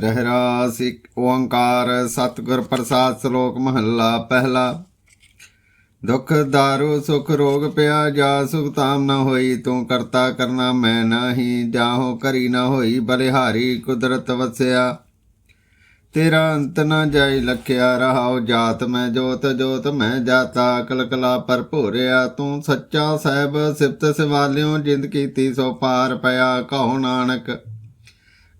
ਰਹਿਰਾਸ ਇੱਕ ਓੰਕਾਰ, ਸਤਿਗੁਰ ਪ੍ਰਸਾਦ ਸ਼ਲੋਕ ਮਹੱਲਾ ਪਹਿਲਾ। ਦੁਖ ਦਾਰੂ, ਸੁਖ ਰੋਗ ਪਿਆ, ਜਾ ਸੁਖ ਤਾਮ ਨ ਹੋਈ, ਤੂੰ ਕਰਤਾ ਕਰਨਾ ਮੈਂ ਨਹੀਂ, ਜਾਹੋ ਕਰੀ ਨ ਹੋਈ, ਬਲਿਹਾਰੀ ਕੁਦਰਤ ਵਸਿਆ। ਤੇਰਾ ਅੰਤ ਨਾ ਜਾਈ ਲਖਿਆ, ਰਹਾਉ ਜਾਤ ਮੈਂ ਜੋਤ ਜੋਤ ਮੈਂ ਜਾਤਾ, ਕਲਕਲਾ ਭਰਪੂਰਿਆ ਤੂੰ ਸੱਚਾ ਸਾਹਿਬ, ਸਿਫਤ ਸਿਵਾਲਿਓ, ਜਿੰਦ ਕੀਤੀ ਸੋ ਪਾਰ ਪਿਆ, ਕਹੋ ਨਾਨਕ।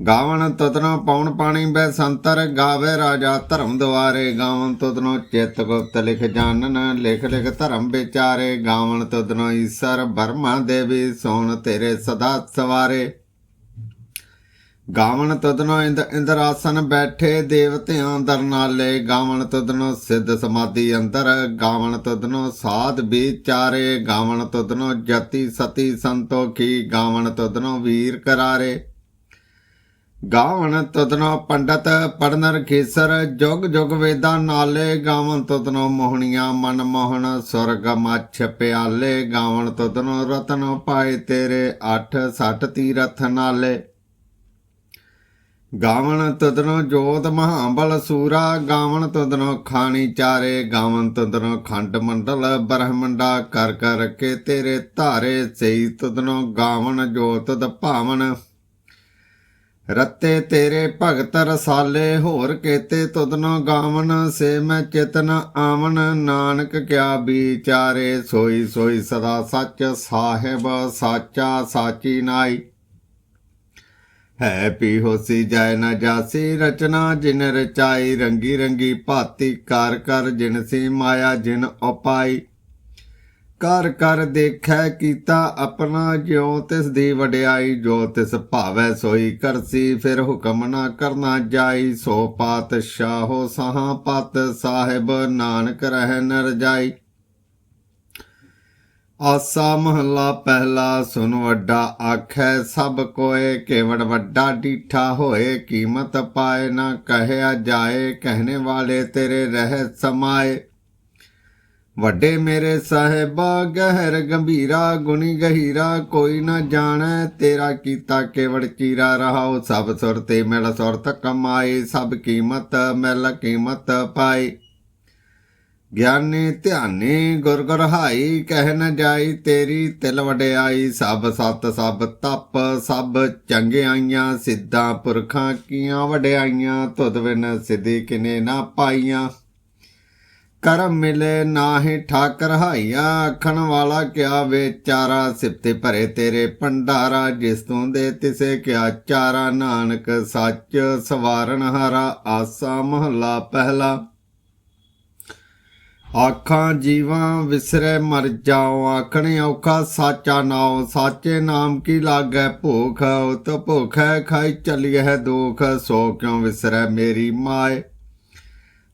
ਗਾਵਣ ਤਤਨੋ ਪੌਣ ਪਾਣੀ ਬੈ ਸੰਤਰ, ਗਾਵੇ ਰਾਜਾ ਧਰਮ ਦੁਆਰੇ। ਗਾਵਣ ਤਤਨੋ ਚਿਤ ਗੁਪਤ ਲਿਖ ਜਾਣਨ, ਲਿਖ ਲਿਖ ਧਰਮ ਵਿਚਾਰੇ। ਗਾਵਣ ਤਤਨੋ ਈਸ਼ਰ ਬਰਮਾ ਦੇਵੀ ਸੋਣ ਤੇਰੇ ਸਦਾ ਸਵਾਰੇ। ਗਾਵਣ ਤਦਨੋ ਇੰਦ ਇੰਦਰਾਸਨ ਬੈਠੇ ਦੇਵਤਿਆਂ ਦਰਨਾਲੇ ਗਾਵਣ ਤਦਨੋ ਸਿੱਧ ਸਮਾਧੀ ਅੰਦਰ ਗਾਵਣ ਤਦਨੋ ਸਾਧ ਵਿਚਾਰੇ। ਗਾਵਣ ਤਦਨੋ ਜਤੀ ਸਤੀ ਸੰਤੋਖੀ ਗਾਵਣ ਤਦਨੋ ਵੀਰ ਕਰਾਰੇ। ਗਾਵਣ ਤਦਨੋ ਪੰਡਤ, ਪੜਨਰ ਖੇਸਰ, ਜੁਗ ਜੁਗ ਵੇਦਾਂ ਨਾਲੇ। ਗਾਵਣ ਤਦਨੋ ਮੋਹਣੀਆਂ ਮਨ ਮੋਹਣ, ਸੁਰਗ ਮੱਛ ਪਿਆਲੇ। ਗਾਵਣ ਤਦਨੋ ਰਤਨ ਪਾਏ ਤੇਰੇ 8 60 ਤੀਰਥ ਨਾਲੇ। ਗਾਵਣ ਤਦਨੋ ਜੋਤ ਮਹਾਬਲ ਸੂਰਾ। ਗਾਵਣ ਤਦਨੋ ਖਾਣੀ ਚਾਰੇ। ਗਾਵਣ ਤਦਨੋ ਖੰਡ ਮੰਡਲ, ਬ੍ਰਹਮੰਡਾ ਕਰ ਕਰ ਕੇ ਤੇਰੇ ਧਾਰੇ। ਸਈ ਤਦਨੋ ਗਾਵਣ ਜੋਤ ਦ ਭਾਵਨ। ਰੱਤੇ ਤੇਰੇ ਭਗਤ ਰਸਾਲੇ, ਹੋਰ ਕੇਤੇ ਤੁਦਨੋ ਗਾਵਨ, ਸੇ ਮੈਂ ਚਿਤਨ ਆਵਨ। ਨਾਨਕ ਕਿਆ ਵਿਚਾਰੇ, ਸੋਈ ਸੋਈ ਸਦਾ ਸੱਚ ਸਾਹਿਬ, ਸਾਚਾ ਸਾਚੀ ਨਾਈ। ਹੈ ਪੀ ਹੋਸੀ ਜੈ ਨਾ ਜਾਸੀ ਰਚਨਾ, ਜਿਨ ਰਚਾਈ ਰੰਗੀ ਰੰਗੀ ਭਾਤੀ ਕਰ ਕਰ, ਜਿਨ ਸੀ ਮਾਇਆ, ਜਿਨ ਉਪਾਈ। ਕਰ ਕਰ ਦੇਖੈ ਕੀਤਾ ਆਪਣਾ ਜਿਉ, ਤਿਸ ਦੀ ਵਡਿਆਈ ਜੋ ਤਿਸ ਭਾਵੈ ਸੋਈ ਕਰਸੀ, ਫਿਰ ਹੁਕਮ ਨਾ ਕਰਨਾ ਜਾਈ, ਸੋ ਪਾਤ ਪਾਤਸ਼ਾਹੋ ਸਹਾ ਪਤ ਸਾਹਿਬ ਨਾਨਕ ਰਹਿ ਨ ਰਜਾਈ ਆਸਾ ਮਹੱਲਾ ਪਹਿਲਾ ਸੁਨ ਵੱਡਾ ਆਖੈ, ਸਭ ਕੋਏ ਕੇਵੜ ਵੱਡਾ ਡੀਠਾ ਹੋਏ, ਕੀਮਤ ਪਾਏ ਨਾ ਕਹਿਆ ਜਾਏ, ਕਹਿਣੇ ਵਾਲੇ ਤੇਰੇ ਰਹਿ ਸਮਾਏ। ਵੱਡੇ ਮੇਰੇ ਸਾਹਿਬਾ, ਗਹਿਰ ਗੰਭੀਰਾ, ਗੁਣੀ ਗਹੀਰਾ, ਕੋਈ ਨਾ ਜਾਣੈ ਤੇਰਾ ਕੀਤਾ ਕੇਵੜ ਚੀਰਾ ਰਹਾਉ, ਸਭ ਸੁਰ ਤੇ ਮਿਲ ਸੁਰਤ ਕਮਾਏ, ਸਭ ਕੀਮਤ ਮਿਲ ਕੀਮਤ ਪਾਈ ਗਿਆਨੀ ਧਿਆਨੀ ਗੁਰ ਗੁਰ ਹਾਈ ਕਹਿ ਨ ਜਾਈ ਤੇਰੀ ਤਿਲ ਵਡਿਆਈ, ਸਭ ਸਤ ਸਭ ਤਪ, ਸਭ ਚੰਗਿਆਈਆਂ, ਸਿੱਧਾਂ ਪੁਰਖਾਂ ਕੀਆਂ ਵਡਿਆਈਆਂ, ਤੁਧ ਬਿਨ ਸਿੱਧੀ ਕਿਨੇ ਨਾ ਪਾਈਆਂ। ਕਰਮ ਮਿਲੇ ਨਾਹੀ ਠਾਕਰ ਹਾਈਆ ਆਖਣ ਵਾਲਾ ਕਿਆ ਵਿਚਾਰਾ ਸਿਫਤੇ ਭਰੇ ਤੇਰੇ ਭੰਡਾਰਾ, ਜਿਸ ਤੋਂ ਦੇ ਤਿਸੇ ਕਿਆ ਚਾਰਾ, ਨਾਨਕ ਸੱਚ ਸਵਾਰਨ ਹਾਰਾ, ਆਸਾ ਮਹੱਲਾ ਪਹਿਲਾ। ਆਖਾਂ ਜੀਵਾਂ ਵਿਸਰੇ ਮਰ ਜਾਓ ਆਖਣੇ ਔਖਾ ਸਾਚਾ ਨਾਉ, ਸਾਚੇ ਨਾਮ ਕੀ ਲਾਗੈ ਭੂਖ, ਉਤ ਭੁਖੈ ਖਾਈ ਚਲੀ ਹੈ ਦੁਖ, ਸੋ ਕਿਉ ਵਿਸਰੈ ਮੇਰੀ ਮਾਏ?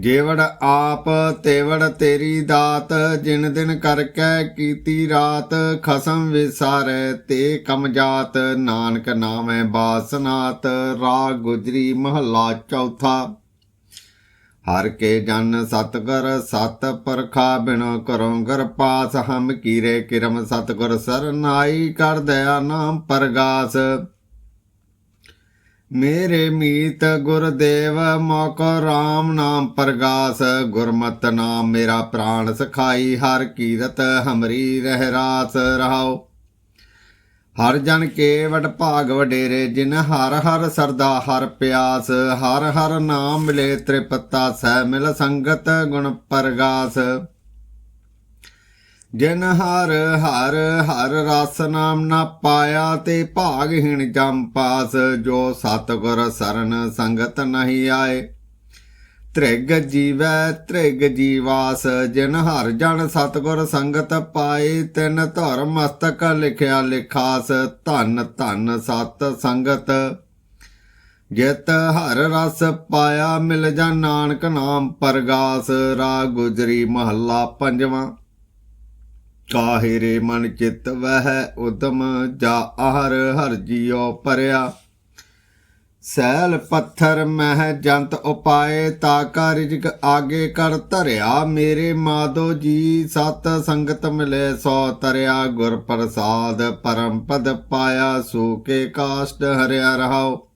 ਜੇਵੜ ਆਪ ਤੇਵੜ ਤੇਰੀ ਦਾਤ, ਜਿਨ ਦਿਨ ਕਰਕੇ ਕੀਤੀ ਰਾਤ, ਖਸਮ ਵਿਸਾਰੇ ਤੇ ਕਮ ਜਾਤ, ਨਾਨਕ ਨਾਮੈ ਬਾਸਨਾਤ, ਰਾਗ ਗੁਜਰੀ ਮਹੱਲਾ ਚੌਥਾ। ਹਰ ਕੇ ਜਨ ਸਤਗੁਰ, ਸਤ ਪਰਖਾ ਬਿਨ ਕਰੋ ਗਰ ਪਾਸ, ਹਮ ਕੀਰੇ ਕਿਰਮ ਸਤਗੁਰ ਸਰਨਾਈ ਕਰ ਦਇਆ ਨਾਮ ਪਰਗਾਸ। ਮੇਰੇ ਮੀਤ ਗੁਰਦੇਵ, ਮੋਕ ਰਾਮ ਨਾਮ ਪ੍ਰਗਾਸ, ਗੁਰਮਤ ਨਾਮ ਮੇਰਾ ਪ੍ਰਾਣ ਸਖਾਈ, ਹਰ ਕੀਰਤ ਹਮਰੀ ਰਹਿ ਰਾਸ ਰਹਾਓ ਹਰ ਜਨ ਕੇ ਵਡ ਭਾਗ ਵਡੇਰੇ, ਜਿਨ ਹਰ ਹਰ ਸਰਦਾ ਹਰ ਪਿਆਸ, ਹਰ ਹਰ ਨਾਮ ਮਿਲੇ ਤ੍ਰਿਪਤਾ, ਸਹਿ ਮਿਲ ਸੰਗਤ ਗੁਣ ਪਰਗਾਸ। ਜਿਨ ਹਰ ਹਰ ਹਰ ਰਸ ਨਾਮ ਨਾ ਪਾਇਆ ਤੇ ਭਾਗਹੀਣ ਜਮ ਪਾਸ, ਜੋ ਸਤਗੁਰ ਸਰਨ ਸੰਗਤ ਨਹੀਂ ਆਏ। ਤ੍ਰਿਗ ਜੀਵੈ ਤ੍ਰਿਗ ਜੀਵਾਸ, ਜਿਨ ਹਰ ਜਨ ਸਤਗੁਰ ਸੰਗਤ ਪਾਏ, ਤਿਨ ਧਰ ਮਸਤਕ ਲਿਖਿਆ ਲਿਖਾਸ, ਧਨ ਧਨ ਸਤ ਸੰਗਤ। ਜਿਤ ਹਰ ਰਸ ਪਾਇਆ, ਮਿਲ ਜਾ ਨਾਨਕ ਨਾਮ ਪਰਗਾਸ ਰਾ ਗੁਜਰੀ ਮਹੱਲਾ ਪੰਜਵਾਂ। ਕਾਹੇ ਰੇ ਮਨ ਚਿਤ ਵਹਿ ਉਦਮ ਜਾ ਆਹਰ ਹਰ ਜੀਉ ਪਰਿਆ। ਸੈਲ ਪੱਥਰ ਮਹਿ ਜੰਤ ਉਪਾਏ, ਤਾ ਕਾ ਆਗੇ ਕਰ ਧਰਿਆ। ਮੇਰੇ ਮਾਦੋ ਜੀ, ਸਤ ਸੰਗਤ ਮਿਲੇ, ਸੋ ਤਰਿਆ ਗੁਰ ਪ੍ਰਸਾਦ, ਪਰਮ ਪਦ ਪਾਇਆ। ਸੂਕੇ ਕਾਸ਼ਟ ਹਰਿਆ ਰਹਾਓ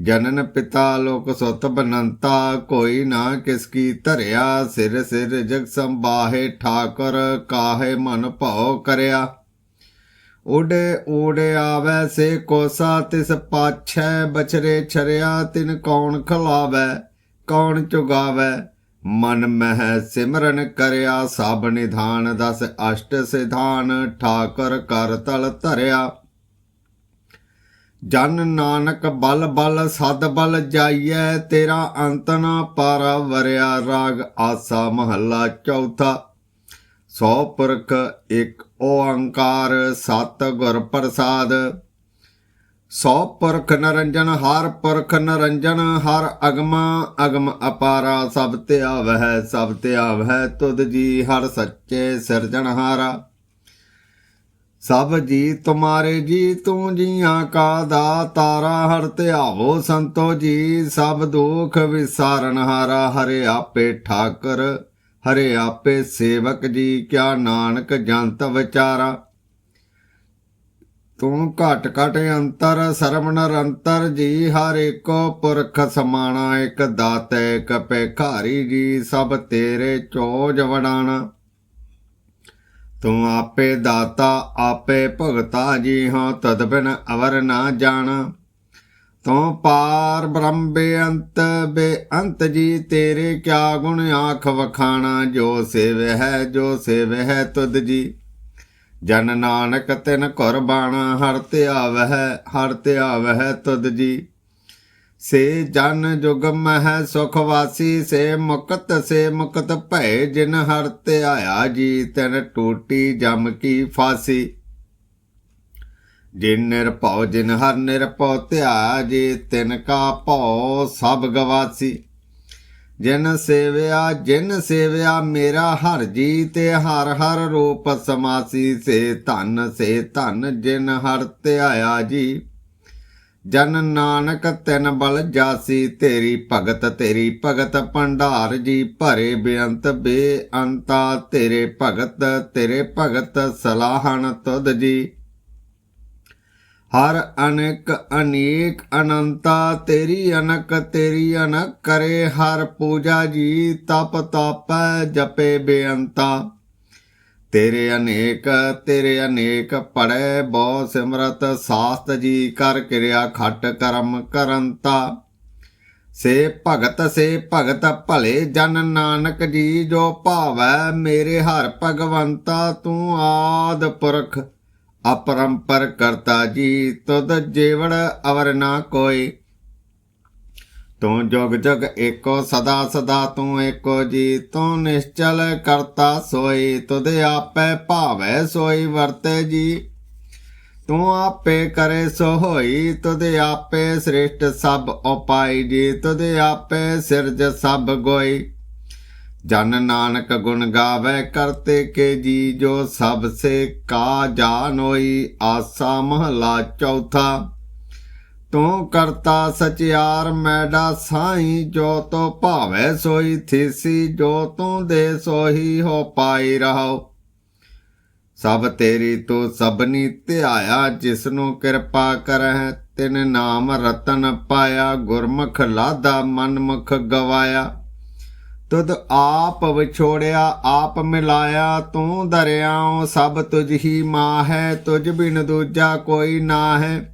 ਜਨਨ ਪਿਤਾ ਲੋਕ ਸੁਤ ਬਨੰਤਾ, ਕੋਈ ਨਾ ਕਿਸ ਕੀ ਧਰਿਆ, ਸਿਰ ਸਿਰ ਜਗ ਸੰਬਾਹੇ ਠਾਕੁਰ ਕਾਹੇ ਮਨ ਭਉ ਕਰਿਆ। ਉਡੇ ਉਡੇ ਆਵੈ, ਸੇ ਕੋਸਾ ਤਿਸ ਪਾਛੈ, ਬਛਰੇ ਛਰਿਆ, ਤਿਨ ਕੌਣ ਖਲਾਵੈ, ਕੌਣ ਚੁਗਾਵੈ। ਮਨ ਮਹਿ ਸਿਮਰਨ ਕਰਿਆ, ਸਭ ਨਿਧਾਨ ਦਸ ਅਸ਼ਟ ਸਿਧਾਨ, ਠਾਕੁਰ ਕਰ ਤਲ ਧਰਿਆ। ਜਨ ਨਾਨਕ ਬਲ ਬਲ ਸਦ ਬਲ ਜਾਈਐ, ਤੇਰਾ ਅੰਤ ਨਾ ਪਾਰਾ ਵਰਿਆ ਰਾਗ ਆਸਾ ਮਹੱਲਾ ਚੌਥਾ। ਸੋ ਪੁਰਖ ਇੱਕ ਓੰਕਾਰ ਸਤ ਗੁਰ ਪ੍ਰਸਾਦ। ਸੋ ਪੁਰਖ ਨਰੰਜਨ, ਹਰ ਪੁਰਖ ਨਰੰਜਨ, ਹਰ ਅਗਮ ਅਗਮ ਅਪਾਰਾ, ਸਭ ਤੇ ਆਵਹਿ, ਸਭ ਤੇ ਆਵਹਿ ਤੁਧ ਜੀ, ਹਰ ਸੱਚੇ ਸਿਰਜਣਹਾਰਾ। ਸਭ ਜੀ ਤੁਮਾਰੇ ਜੀ, ਤੂੰ ਜੀਆਂ ਕਾ ਦਾ ਤਾਰਾ ਹਰ ਧਿਆਵੋ ਸੰਤੋ ਜੀ, ਸਭ ਦੁਖ ਵਿਸਾਰਨ ਹਾਰਾ, ਹਰੇ ਆਪੇ ਠਾਕਰ, ਹਰੇ ਆਪੇ ਸੇਵਕ ਜੀ, ਕਿਆ ਨਾਨਕ ਜੰਤ ਵਿਚਾਰਾ। ਤੂੰ ਘਟ ਘਟ ਅੰਤਰ, ਸਰਬ ਨਿਰੰਤਰ ਜੀ, ਹਰ ਏਕੋ ਪੁਰਖ ਸਮਾਣਾ, ਇਕ ਦਾਤੇ, ਇਕ ਭਿਖਾਰੀ ਜੀ, ਸਭ ਤੇਰੇ ਚੋਜ ਵਡਾਣਾ। ਤੂੰ ਆਪੇ ਦਾਤਾ, ਆਪੇ ਭਗਤਾ ਜੀ ਹਾਂ ਤਦ ਬਿਨ ਅਵਰ ਨਾ ਜਾਣਾ। ਤੂੰ ਪਾਰ ਬ੍ਰਹਮ ਬੇਅੰਤ ਬੇਅੰਤ ਜੀ, ਤੇਰੇ ਕਿਆ ਗੁਣ ਆਖ ਵਖਾਣਾ, ਜੋ ਸੇਵ ਹੈ, ਜੋ ਸੇਵ ਹੈ ਤੁਧ ਜੀ। ਜਨ ਨਾਨਕ ਤਿਨ ਕੁਰਬਾਨ, ਹਰ ਧਿਆਵਹਿ ਹਰ ਧਿਆਵਹਿ ਤੁਧ ਜੀ। ਸੇ ਜਨ ਜੁਗ ਮਹਿ ਸੁਖ ਵਾਸੀ, ਸੇ ਮੁਕਤ ਸੇ ਮੁਕਤ ਭੈ ਜਿਨ ਹਰ ਧਿਆਇਆ ਜੀ, ਤਨ ਟੋਟੀ ਜਮ ਕੀ ਫਾਸੀ। ਜਿਨ ਨਿਰਭਉ ਜਿਨ ਹਰ ਨਿਰਭਉ ਧਿਆ ਜੇ, ਤਿਨ ਕਾ ਭਉ ਸਭ ਗਵਾਸੀ। ਜਿਨ ਸੇਵਿਆ ਜਿਨ ਸੇਵਿਆ ਮੇਰਾ ਹਰ ਜੀ, ਤੇ ਹਰ ਹਰ ਰੂਪ ਸਮਾਸੀ। ਸੇ ਧਨ ਸੇ ਧਨ, ਜਿਨ ਹਰ ਧਿਆਇਆ ਜੀ। ਜਨ ਨਾਨਕ ਤਿਨ ਬਲ ਜਾਸੀ, ਤੇਰੀ ਭਗਤ ਤੇਰੀ ਭਗਤ ਭੰਡਾਰ ਜੀ ਭਰੇ ਬੇਅੰਤ ਬੇਅੰਤਾ, ਤੇਰੇ ਭਗਤ ਤੇਰੇ ਭਗਤ ਸਲਾਹਣ ਤੁਧ ਜੀ। ਹਰ ਅਨੇਕ ਅਨੇਕ ਅਨੰਤਾ, ਤੇਰੀ ਅਨਕ ਤੇਰੀ ਅਨਕ ਕਰੇ ਹਰ ਪੂਜਾ ਜੀ, ਤਪ ਤਪ ਜਪੇ ਬੇਅੰਤਾ। ਤੇਰੇ ਅਨੇਕ ਤੇਰੇ ਅਨੇਕ ਪੜੈ ਬਹੁ ਸਿਮਰਤ, ਸਾਸਤ ਜੀ ਕਰ ਕਿਰਿਆ ਖਟ ਕਰਮ ਕਰੰਤਾ। ਸੇ ਭਗਤ ਸੇ ਭਗਤ ਭਲੇ ਜਨ ਨਾਨਕ ਜੀ, ਜੋ ਭਾਵੈ ਮੇਰੇ ਹਰ ਭਗਵੰਤਾ, ਤੂੰ ਆਦ ਪੁਰਖ ਅਪਰੰਪਰ ਕਰਤਾ ਜੀ, ਤੁਧ ਜੀਵੜ ਅਵਰ ਨਾ ਕੋਈ। ਤੂੰ ਜੁਗ ਜੁਗ ਏਕੋ ਸਦਾ ਸਦਾ ਤੂੰ ਏਕੋ ਜੀ, ਤੂੰ ਨਿਸ਼ਚਲ ਕਰਤਾ ਸੋਈ, ਤੁਧ ਆਪੇ ਭਾਵੈ ਸੋਈ ਵਰਤੇ ਜੀ। ਤੂੰ ਆਪੇ ਕਰੇ ਸੋ ਹੋਈ ਤੁਧ ਆਪੇ ਸ੍ਰਿਸ਼ਟ ਸਭ ਉਪਾਈ ਜੀ, ਤੁਧ ਆਪੇ ਸਿਰਜ ਸਭ ਗੋਈ। ਜਨ ਨਾਨਕ ਗੁਣ ਗਾਵੇ ਕਰਤੇ ਕੇ ਜੀ, ਜੋ ਸਭ ਸੇ ਕਾ ਜਾਨ ਹੋਈ, ਆਸਾ ਮਹਲਾ ਚੌਥਾ। ਤੂੰ ਕਰਤਾ ਸਚਿਆਰ ਮੈਡਾ ਸਾਈ ਜੋ ਤੋ ਭਾਵੇ ਸੋਈ ਥੀਸੀ, ਜੋ ਤੂੰ ਦੇ ਸੋਹੀ ਹੋ ਪਾਈ ਰਹਾਓ। ਸਭ ਤੇਰੀ ਤੂੰ ਸਭਨੀ ਧਿਆਇਆ, ਜਿਸਨੂੰ ਕਿਰਪਾ ਕਰਹਿ, ਤਿਨ ਨਾਮ ਰਤਨ ਪਾਇਆ, ਗੁਰਮੁਖ ਲਾਦਾ ਮਨਮੁਖ ਗਵਾਇਆ। ਤੁਧ ਆਪ ਵਿਛੋੜਿਆ, ਆਪ ਮਿਲਾਇਆ, ਤੂੰ ਦਰਿਆਉ ਸਭ ਤੁਝ ਹੀ ਮਾਂ ਹੈ ਤੁਝ ਬਿਨ ਦੂਜਾ ਕੋਈ ਨਾ ਹੈ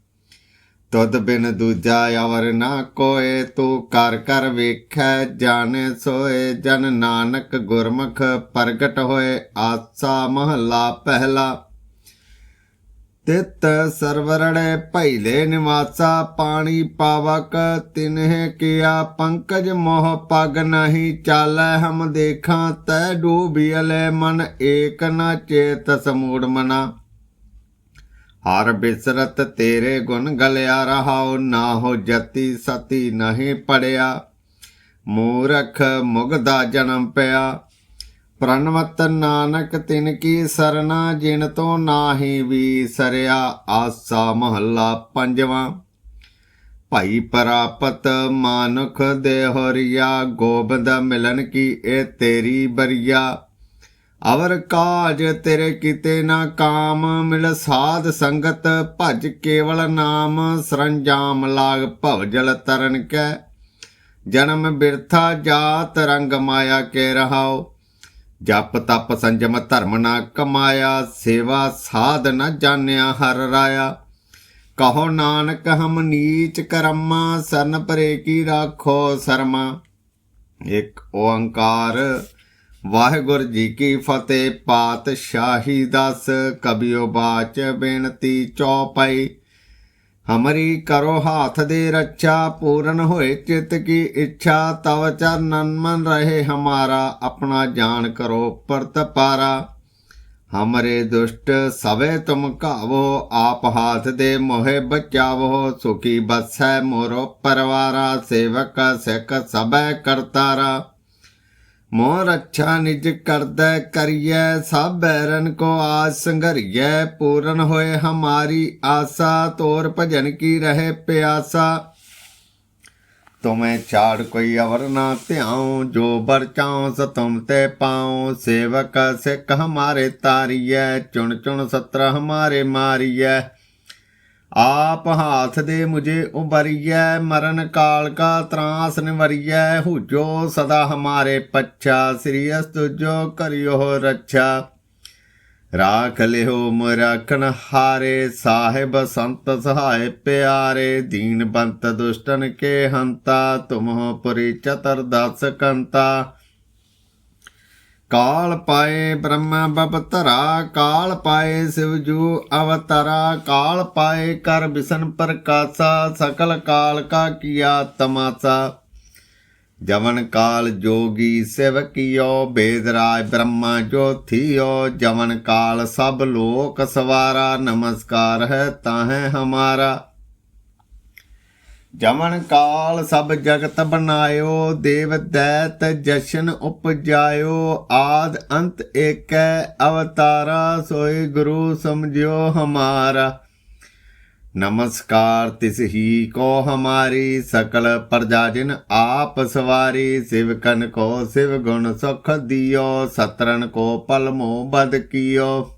ਤੁਧ ਬਿਨ ਦੂਜਾ ਅਵਰ ਨਾ ਕੋਏ, ਤੂੰ ਕਰ ਕਰ ਵੇਖੈ, ਜਾਣੇ ਸੋਏ। ਜਨ ਨਾਨਕ ਗੁਰਮੁਖ ਪ੍ਰਗਟ ਹੋਏ, ਆਸਾ ਮਹਲਾ ਪਹਿਲਾ। ਤਿਤ ਸਰਵਰੜੇ ਭੈਲੇ ਨਿਵਾਸਾ, ਪਾਣੀ ਪਾਵਕ ਤਿਨਹਿ ਕਿਆ। ਪੰਕਜ ਮੋਹ ਪਗ ਨਹੀਂ ਚਾਲੈ, ਹਮ ਦੇਖਾਂ, ਤੈ ਡੂਬਿਅਲੇ ਮਨ ਏਕ ਨਾ ਚੇਤ ਸਮੂੜ ਮਨਾ। ਹਰ ਬਿਸਰਤ ਤੇਰੇ ਗੁਣ ਗਲਿਆ ਰਹਾਉ ਨਾ ਹੋ ਜਤੀ ਸਤੀ ਨਹੀਂ ਪੜਿਆ। ਮੂਰਖ ਮੁਗਦਾ ਜਨਮ ਪਿਆ। ਪ੍ਰਣਵਤ ਨਾਨਕ ਤਿਨ ਕੀ ਸਰਨਾ, ਜਿਨ ਤੋਂ ਨਾਹੀ ਵੀ ਸਰਿਆ, ਆਸਾ ਮਹੱਲਾ ਪੰਜਵਾਂ। ਭਾਈ ਪ੍ਰਾਪਤ ਮਾਨੁਖ ਦੇ ਹੋਰੀਆ ਗੋਬਿੰਦ ਮਿਲਨ ਕੀ ਇਹ ਤੇਰੀ ਬਰੀਆ। ਅਵਰ ਕਾਜ ਤੇਰੇ ਕੀਤੇ ਨਾ ਕਾਮ, ਮਿਲ ਸਾਧ ਸੰਗਤ ਭਜ ਕੇਵਲ ਨਾਮ, ਸਰੰਜਾਮ ਲਾਗ ਭਵਜਲ ਤਰਨ ਕੈ। ਜਨਮ ਬਿਰਥਾ ਜਾਤ, ਰੰਗ ਮਾਇਆ ਕੇ ਰਹਾਓ ਜਪ ਤਪ ਸੰਜਮ ਧਰਮ ਨਾ ਕਮਾਇਆ, ਸੇਵਾ ਸਾਧ ਨਾ ਜਾਣਿਆ ਹਰ ਰਾਇਆ। ਕਹੋ ਨਾਨਕ, ਹਮ ਨੀਚ ਕਰਮਾ, ਸਰਨ ਪਰੇ ਕੀ ਰਾਖੋ ਸਰਮਾ। ਇੱਕ ਓੰਕਾਰ ਵਾਹਿਗੁਰੂ ਜੀ ਕੀ ਫਤਿਹ, ਪਾਤਸ਼ਾਹੀ ਦਸ, ਕਬਿਓ ਬਾਚ ਬੇਨਤੀ ਚੌਪਈ। ਹਮਰੀ ਕਰੋ ਹਾਥ ਦੇ ਰੱਛਾ, ਪੂਰਨ ਹੋਏ ਚਿਤ ਕੀ ਇੱਛਾ, ਤਵ ਚਰਨਨ ਮਨ ਰਹੇ ਹਮਾਰਾ, ਆਪਣਾ ਜਾਣ ਕਰੋ ਪਰਤ ਪਾਰਾ। ਹਮਰੇ ਦੁਸ਼ਟ ਸਵੇ ਤੁਮ ਕਾਵੋ ਆਪ ਹਾਥ ਦੇ ਮੋਹਿ ਬਚਾਵੋ, ਸੁਖੀ ਬਸੈ ਮੋਰੋ ਪਰਵਾਰਾ, ਸੇਵਕ ਸਿਖ ਸਭੈ ਕਰਤਾਰਾ। ਮੋਹ ਰੱਛਾ ਨਿਜ ਕਰਦੈ ਕਰੀਐ ਸਭ ਬੈਰਨ ਕੋ ਆਸ ਸੰਘਰੀਐ, ਪੂਰਨ ਹੋਏ ਹਮਾਰੀ ਆਸਾ, ਤੋਰ ਭਜਨ ਕੀ ਰਹੇ ਪਿਆਸਾ। ਤੁਮੇ ਛਾੜ ਕੋਈ ਅਵਰ ਨਾ ਧਿਆਉ, ਜੋ ਬਰ ਚਾਉ ਸ ਤੁਮ ਤੇ ਪਾਉ। ਸੇਵਕ ਸਿੱਖ ਹਮਾਰੇ ਤਾਰੀਐ, ਚੁਣ ਚੁਣ ਸਤਰ ਹਮਾਰੇ ਮਾਰੀਐ। ਆਪ ਹਾਥ ਦੇ ਮੁਝੇ ਉਬਰੀਐ ਮਰਨ ਕਾਲ ਕਾ ਤਰਾਸ ਨਿਵਰੀਐ, ਹੁਜੋ ਸਦਾ ਹਮਾਰੇ ਪੱਛਾ, ਸ੍ਰੀ ਅਸਤੁ ਜੋ ਕਰਿਓ ਰੱਛਾ। ਰਾਖ ਲਿਓ ਮਰਖਣ ਹਾਰੇ, ਸਾਹਿਬ ਸੰਤ ਸਹਾਇ ਪਿਆਰੇ, ਦੀਨ ਬੰਤ ਦੁਸ਼ਟਨ ਕੇ ਹੰਤਾ, ਤੁਮਹੁ ਪੁਰੀ ਚਤਰ ਦਸ ਕੰਤਾ। ਕਾਲ ਪਾਏ ਬ੍ਰਹਮਾ ਬਪਤਰਾ ਕਾਲ ਪਾਏ ਸਿਵਜੂ ਅਵਤਰਾ ਕਾਲ ਪਾਏ ਕਰ ਬਿਸ਼ਨ ਪ੍ਰਕਾਸ਼ਾ ਸਕਲ ਕਾਲ ਕਾ ਕੀਆ ਤਮਾਸਾ ਜਵਨ ਕਾਲ ਜੋਗੀ ਸਿਵਕਿਓ ਬੇਦਰਾਜ ਬ੍ਰਹਮਾ ਜੋ ਥਿਓ ਜਵਨ ਕਾਲ ਸਭ ਲੋਕ ਸਵਾਰਾ ਨਮਸਕਾਰ ਹੈ ਤਾਹੇ ਹਮਾਰਾ ਜਮਨ ਕਾਲ ਸਭ ਜਗਤ ਬਨਾਇਓ ਦੇਵ ਦੈਤ ਜਸ਼ਨ ਉਪਜਾਇਓ, ਆਦ ਅੰਤ ਏਕੈ ਅਵਤਾਰਾ ਸੋਈ ਗੁਰੂ ਸਮਝਿਓ ਹਮਾਰਾ। ਨਮਸਕਾਰ ਤਿਸ ਹੀ ਕੋ ਹਮਾਰੀ, ਸਕਲ ਪ੍ਰਜਾ ਜਿਨ ਆਪ ਸਵਾਰੀ, ਸ਼ਿਵ ਸਿਵਕਨ ਕੋ ਸਿਵ ਗੁਣ ਸੁਖ ਦਿਓ ਸਤਰਨ ਕੋ ਪਲਮੋ ਬਦ ਕੀਓ।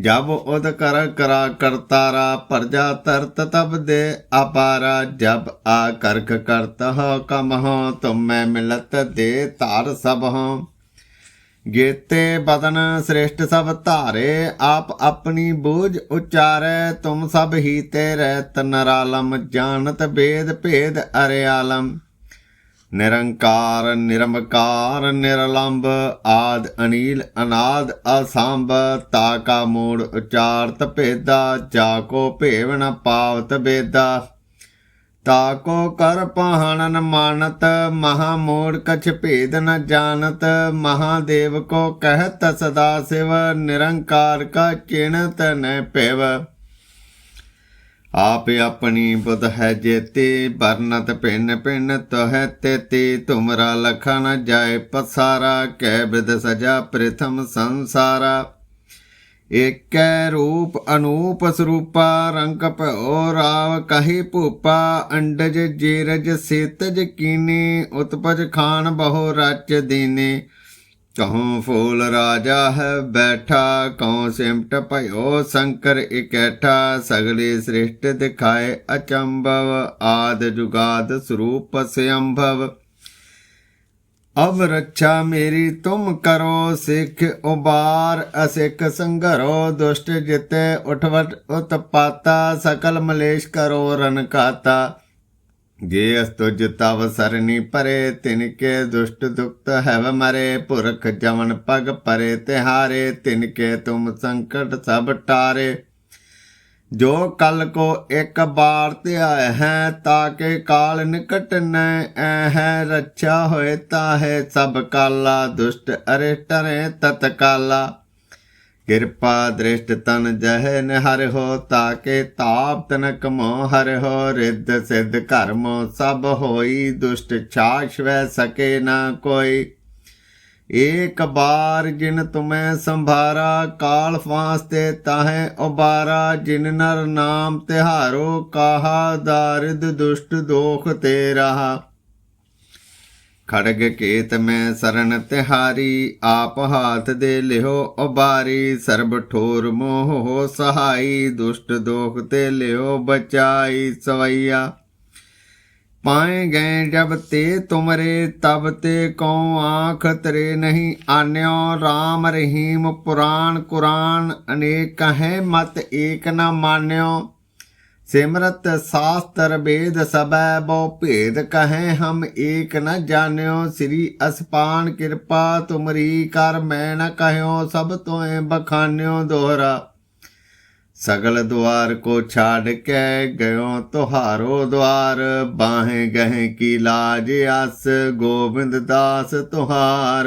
ਜਬ ਉਦ ਕਰ ਕਰਾ ਕਰਤਾਰਾ ਪਰਜਾ ਤਰਤ ਤਬ ਦੇ ਅਪਾਰਾ, ਜਬ ਆ ਕਰਖ ਕਰਤ ਹੋ ਕਮ ਹੋ, ਤੁਮੈ ਮਿਲਤ ਦੇ ਧਾਰ ਸਭ ਹੋ। ਗੇਤੇ ਬਦਨ ਸ੍ਰੇਸ਼ਟ ਸਭ ਧਾਰੇ, ਆਪ ਆਪਣੀ ਬੂਝ ਉਚਾਰੈ, ਤੁਮ ਸਭ ਹੀ ਤੇ ਰਹਿਤ ਨਰਾਲਮ, ਜਾਣਤ ਬੇਦ ਭੇਦ ਅਰਿਆਲਮ। ਨਿਰੰਕਾਰ, ਨਿਰਮਕਾਰ ਨਿਰਲੰਭ ਆਦ, ਅਨੀਲ, ਅਨਾਦ, ਅਸੰਭ ਤਾਕਾ ਮੂੜ, ਉਚਾਰਤ ਭੇਦਾ, ਜਾ ਕੋ ਭੇਵ ਨ ਪਾਵਤ ਬੇਦਾ। ਤਾਕੋ ਕਰ ਪਹਾਣਨ ਮਾਨਤ, ਮਹਾ ਮੂੜ ਕਛ ਭੇਦ ਨ ਜਾਣਤ ਮਹਾਦੇਵ ਕੋ ਕਹਿਤ ਸਦਾ ਸਿਵ, ਨਿਰੰਕਾਰ ਕਾ ਚਿਣਤ ਨ ਭੇਵ ਆਪ ਆਪਣੀ ਬੁਧ ਹੈ ਜੇਤੀ ਬਰਨਤ ਪਿੰਨ ਪਿੰਨ ਤਹੈ ਤੇਤੀ, ਤੁਮਰਾ ਲਖਾ ਨ ਜਾਏ ਪਸਾਰਾ ਕੈ ਬਿਦ ਸਜਾ ਪ੍ਰਥਮ ਸੰਸਾਰਾ। ਏਕੈ ਰੂਪ ਅਨੂਪ ਸਰੂਪਾ, ਰੰਗ ਭਇਓ ਰਾਵ ਕਹੀ ਭੂਪਾ, ਅੰਡਜ ਜੀਰਜ ਸੇਤਜ ਕੀਨੇ, ਉਤਪਜ ਖਾਨ ਬਹੁ ਰਚ ਦੀਨੇ। ਕਹੂੰ ਫੂਲ ਰਾਜਾ ਹੈ ਬੈਠਾ ਕਉ ਸਿਮਟ ਭਇਓ ਸ਼ੰਕਰ ਇਕੈਠਾ ਸਗਲੇ ਸ੍ਰਿਸ਼ਟ ਦਿਖਾਏ ਅਚੰਭਵ ਆਦ ਜੁਗਾਦ ਸਰੂਪ ਸਿਅੰਭਵ ਅਬ ਰੱਛਾ ਮੇਰੀ ਤੁਮ ਕਰੋ ਸਿੱਖ ਉਬਾਰ ਅਸਿੱਖ ਸੰਘਰੋ ਦੁਸ਼ਟ ਜਿਤੇ ਉਠਵਟ ਉਤਪਾਤਾ ਸਕਲ ਮਲੇਸ਼ ਕਰੋ ਰਨ ਕਾਤਾ ਜੇ ਅਸਤੁਜ ਤਵ ਸਰਨੀ ਪਰੇ, ਤਿਨ ਕੇ ਦੁਸ਼ਟ ਦੁਖਤ ਹੈਵ ਮਰੇ, ਪੁਰਖ ਜਵਨ ਪਗ ਪਰੇ, ਤਿਹਾਰੇ, ਤਿਨ ਕੇ ਤੁਮ ਸੰਕਟ ਸਭ ਟਾਰੇ ਜੋ ਕਲ ਕੋ ਇੱਕ ਬਾਰ ਧਿਆਇ ਹੈ ਤਾਕੇ ਕਾਲ ਨਿਕਟ ਨੈ ਹੈ, ਰੱਛਾ ਹੋਏ ਤਾ ਹੈ ਸਭ ਕਾਲਾ, ਦੁਸ਼ਟ ਅਰੇ ਟਰੇ ਤਤ ਕਾਲਾ ਕਿਰਪਾ ਦ੍ਰਿਸ਼ਟ ਤਨ ਜਹ ਨਿਹਰ ਹੋ ਤਾਕੇ ਤਾਪ ਤਨਕ ਮੋ ਹਰ ਹੋ ਰਿੱਧ ਸਿੱਧ ਕਰਮ ਸਭ ਹੋਈ ਦੁਸ਼ਟ ਛਾਛ ਵੈ ਸਕੇ ਨਾ ਕੋਈ। ਏਕ ਬਾਰ ਜਿਨ ਤੁਮੈ ਸੰਭਾਰਾ ਕਾਲ ਫਾਂਸ ਤੇ ਤਾਹੇ ਉਬਾਰਾ, ਜਿਨ ਨਰ ਨਾਮ ਤਿਹਾਰੋ ਕਾਹਾ ਦਾਰਿਦ ਦੁਸ਼ਟ ਦੋਖ ਤੇ ਰਹਾ। ਖੜਗ ਕੇਤ ਮੈਂ ਸਰਨ ਤਿਹਾਰੀ, ਆਪ ਹਾਥ ਦੇ ਲਿਓ ਉਬਾਰੀ, ਸਰਬ ਠੋਰ ਮੋਹ ਹੋ ਸਹਾਈ, ਦੁਸ਼ਟ ਦੋਖ ਤੇ ਲਿਓ ਬਚਾਈ ਸਵਈਆ। ਪਾਏ ਗਏ ਜਬ ਤੇ ਤੁਮਰੇ, ਤਬ ਤੇ ਕਉ ਆਖ ਤਰੇ ਨਹੀਂ ਆਨਿਓ RAM ਰਹੀਮ ਪੁਰਾਣ ਕੁਰਾਨ, ਅਨੇਕ ਹੈ ਮਤ ਏਕ ਨਾ ਮਾਨਿਓ। ਸਿਮਰਤ ਸਾਸਤਰ ਵੇਦ ਸਬੈ ਬੋ ਭੇਦ ਕਹੈ ਹਮ ਏਕ ਨ ਜਾਣਿਓ, ਸ੍ਰੀ ਅਸਪਾਨ ਕਿਰਪਾ ਤੁਮਰੀ ਕਰ ਮੈਂ ਨ ਕਹਿਓ, ਸਭ ਤੋਏ ਬਖਾਨਿਓ ਦੋਹਰਾ। ਸਗਲ ਦੁਆਰ ਕੋ ਛਾੜ ਕੇ ਗਇਓ ਤੁਹਾਰੋ ਦੁਆਰ, ਬਾਹੇ ਗਹਿ ਕੀ ਲਾਜ ਆਸ, ਗੋਬਿੰਦ ਦਾਸ ਤੁਹਾਰ।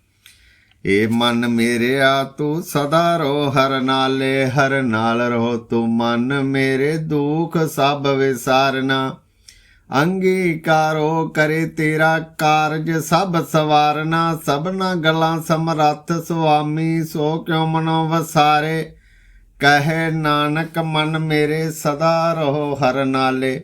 ਏ ਮਨ ਮੇਰਿਆ ਤੂੰ ਸਦਾ ਰੋ, ਹਰ ਨਾਲੇ ਹਰ ਨਾਲ ਰੋ। ਤੂੰ ਮਨ ਮੇਰੇ ਦੁੱਖ ਸਭ ਵਿਸਾਰਨਾ। ਅੰਗੀਕਾਰੋ ਕਰੇ ਤੇਰਾ ਕਾਰਜ ਸਭ ਸਵਾਰਨਾ। ਸਭਨਾ ਗਲਾਂ ਸਮਰੱਥ ਸੁਆਮੀ, ਸੋ ਕਿਉ ਮਨੋ ਵਸਾਰੇ। ਕਹੇ ਨਾਨਕ ਮਨ ਮੇਰੇ ਸਦਾ ਰਹੋ ਹਰ ਨਾਲੇ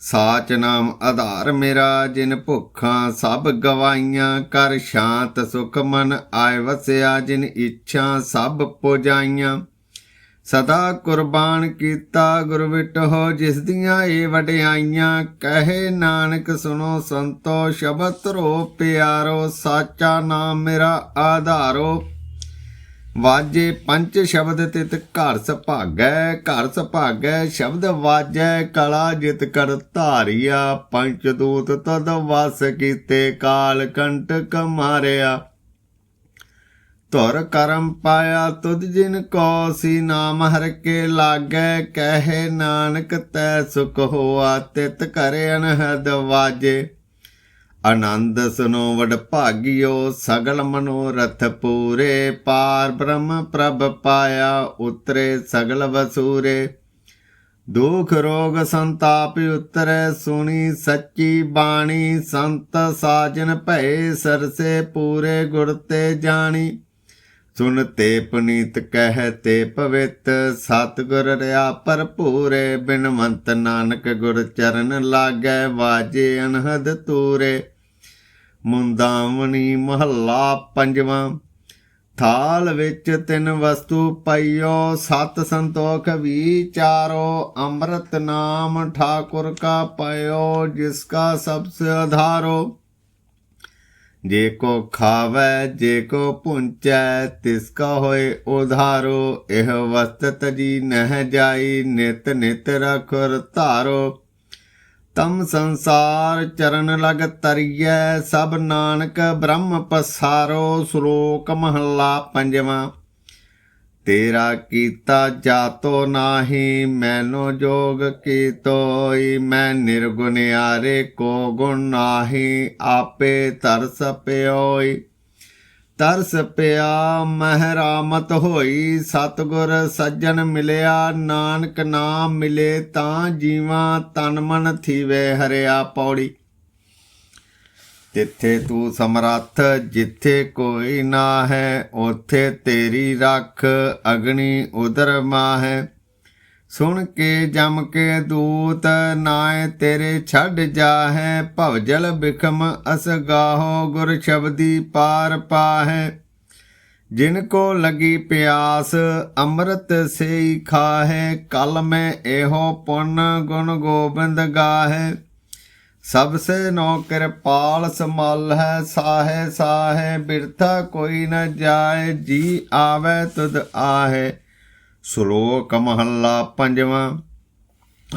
ਸਾਚ ਨਾਮ ਆਧਾਰ ਮੇਰਾ, ਜਿਨ ਭੁੱਖਾਂ ਸਭ ਗਵਾਈਆਂ, ਕਰ ਸ਼ਾਂਤ ਸੁਖ ਮਨ ਆਏ ਵਸਿਆ, ਜਿਨ ਇੱਛਾ ਸਭ ਪੁਜਾਈਆਂ। ਸਦਾ ਕੁਰਬਾਨ ਕੀਤਾ ਗੁਰ ਵਿਟੋ ਜਿਸ ਦੀਆਂ ਏ ਵਡਿਆਈਆਂ, ਕਹੇ ਨਾਨਕ ਸੁਣੋ ਸੰਤੋ, ਸ਼ਬਦ ਰੋ ਪਿਆਰੋ, ਸਾਚਾ ਨਾਮ ਮੇਰਾ ਆਧਾਰੋ ਵਾਜੇ ਪੰਜ ਸ਼ਬਦ ਤਿਤ ਘਰ ਸੁਭਾਗੈ ਘਰ ਸੁਭਾਗੈ ਸ਼ਬਦ ਵਾਜੈ, ਕਲਾ ਜਿਤ ਕਰ ਧਾਰਿਆ, ਪੰਚ ਦੂਤ ਤਦ ਵਸ ਕੀਤੇ ਕਾਲ ਕੰਟਕ ਮਾਰਿਆ। ਧੁਰ ਕਰਮ ਪਾਇਆ ਤੁਧ ਜਿਨ ਕੋ ਸੀ ਨਾਮ ਹਰ ਕੇ ਲਾਗੈ, ਕਹੇ ਨਾਨਕ ਤੈ ਸੁਖ ਹੋਆ ਤਿਤ ਕਰੇ ਅਨਹਦ ਵਾਜੇ। ਆਨੰਦ ਸੁਨੋ ਵਡ ਭਾਗਿਓ, ਸਗਲ ਮਨੋਰਥ ਪੂਰੇ। ਪਾਰ ਬ੍ਰਹਮ ਪ੍ਰਭ ਪਾਇਆ, ਉਤਰੇ ਸਗਲ ਵਸੂਰੇ। ਦੁਖ ਰੋਗ ਸੰਤਾਪ ਉਤਰੈ, ਸੁਣੀ ਸੱਚੀ ਬਾਣੀ। ਸੰਤ ਸਾਜਨ ਭਏ, ਸਰਸੇ ਪੂਰੇ ਗੁਰ ਤੇ ਜਾਣੀ। ਸੁਨ ਤੇ ਪੁਨੀਤ ਕਹਿ ਤੇ ਪਵਿੱਤ, ਸਤਿਗੁਰ ਰਿਆ ਭਰਪੂਰੇ। ਬਿਨਵੰਤ ਨਾਨਕ ਗੁਰ ਚਰਨ ਲਾਗੈ, ਵਾਜੇ ਅਨਹਦ ਤੂਰੇ। ਮੁੰਦਾਵਣੀ ਮਹੱਲਾ ਪੰਜਵਾਂ। ਥਾਲ ਵਿੱਚ ਤਿੰਨ ਵਸਤੂ ਪਈਓ, ਸਤ ਸੰਤੋਖ ਵਿਚਾਰੋ ਅੰਮ੍ਰਿਤ ਨਾਮ ਠਾਕੁਰ ਕਾ ਪਇਓ, ਜਿਸ ਕਾ ਸਭ ਸੇ ਆਧਾਰੋ ਜੇ ਕੋ ਖਾਵੈ, ਜੇ ਕੋ ਪੁੰਚੈ, ਤਿਸ ਕਾ ਹੋਏ ਉਧਾਰੋ। ਇਹ ਵਸਤ ਤਜੀ ਨਹਿ ਜਾਈ, ਨਿਤ ਨਿਤ ਰਖੁਰ ਧਾਰੋ ਤਮ ਸੰਸਾਰ ਚਰਨ ਲਗ ਤਰੀਐ, ਸਭ ਨਾਨਕ ਬ੍ਰਹਮ ਪਸਾਰੋ, ਸ਼ਲੋਕ ਮਹੱਲਾ ਪੰਜਵਾਂ। ਤੇਰਾ ਕੀਤਾ ਜਾਤੋ ਨਾਹੀ, ਮੈਨੋ ਜੋਗ ਕੀਤੋਈ, ਮੈਂ ਨਿਰਗੁਨਿਆਰੇ ਕੋ ਗੁਣ ਨਾਹੀ, ਆਪੇ ਤਰਸ ਪਿਓਈ। ਤਰਸ ਪਿਆ ਮਹਿਰਾਮਤ ਹੋਈ, ਸਤਗੁਰ ਸੱਜਣ ਮਿਲਿਆ, ਨਾਨਕ ਨਾਮ ਮਿਲੇ ਤਾਂ ਜੀਵਾਂ ਤਨ ਮਨ ਥੀਵੇ ਹਰਿਆ ਪੌੜੀ। ਤਿੱਥੇ ਤੂੰ ਸਮਰੱਥ, ਜਿੱਥੇ ਕੋਈ ਨਾ ਹੈ ਉਥੇ ਤੇਰੀ ਰੱਖ, ਅਗਨੀ ਉਦਰ ਮਾਹੈ। ਸੁਣ ਕੇ ਜਮ ਕੇ ਦੂਤ ਨਾਏ ਤੇਰੇ ਛੱਡ ਜਾਹੈ ਭਵਜਲ ਬਿਖਮ ਅਸਗਾਹੋ ਗੁਰ ਸ਼ਬਦੀ ਪਾਰ ਪਾਹੈ। ਜਿਨ ਕੋ ਲਗੀ ਪਿਆਸ, ਅੰਮ੍ਰਿਤ ਸੇਈ ਖਾਹੈ, ਕਲ ਮੈਂ ਇਹੋ ਪੁੰਨ ਗੁਣ ਗੋਬਿੰਦ ਗਾਹੈ। ਸਭ ਸੇ ਨੋ ਕਿਰਪਾਲ ਸਮਲ ਹੈ ਸਾਹੇ ਸਾਹੇ, ਬਿਰਥਾ ਕੋਈ ਨ ਜਾਏ, ਜੀ ਆਵੇ ਤੁਧ ਆਹੇ। ਸ਼ਲੋਕ ਮਹੱਲਾ ਪੰਜਵਾਂ।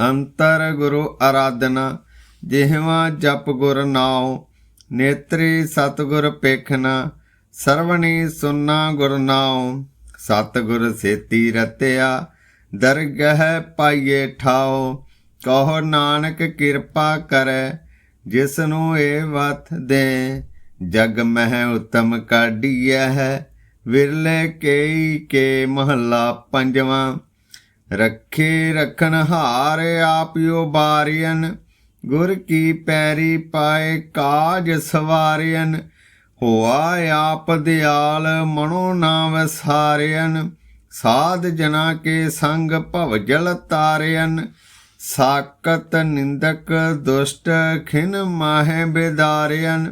ਅੰਤਰ ਗੁਰੂ ਆਰਾਧਨਾ ਜਿਹਵਾ ਜਪ ਗੁਰ ਨਾਉ, ਨੇਤਰੀ ਸਤਗੁਰ ਪੇਖਣਾ ਸਰਵਣੀ ਸੁਨਾ ਗੁਰ ਨਾਉ। ਸਤਗੁਰ ਸੇਤੀ ਰਤਿਆ, ਦਰਗਹਿ ਪਾਈਏ ਠਾਓ ਕਹੋ ਨਾਨਕ ਕਿਰਪਾ ਕਰੈ ਜਿਸ ਨੂੰ ਇਹ ਵਤ ਦੇ। ਜਗ ਮਹਿ ਉਤਮ ਕਾਢੀਐ ਹੈ ਵਿਰਲੇ ਕੇਈ ਕੇ ਮਹੱਲਾ ਪੰਜਵਾਂ। ਰੱਖੇ ਰਖਨ ਹਾਰ ਆਪਿਓ ਬਾਰੀਅਨ, ਗੁਰ ਕੀ ਪੈਰੀ ਪਾਏ ਕਾਜ ਸਵਾਰੀਅਨ, ਹੋਆ ਆਪ ਦਿਆਲ ਮਨੋ ਨਾ ਵਸਾਰਿਅਨ ਸਾਧ ਜਨਾ ਕੇ ਸੰਗ ਭਵਜਲ ਤਾਰਿਅਨ ਸਾਕਤ ਨਿੰਦਕ ਦੁਸ਼ਟ ਖਿਨ ਮਾਹੇ ਬਿਦਾਰਿਅਨ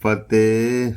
ਫਤਿਹ।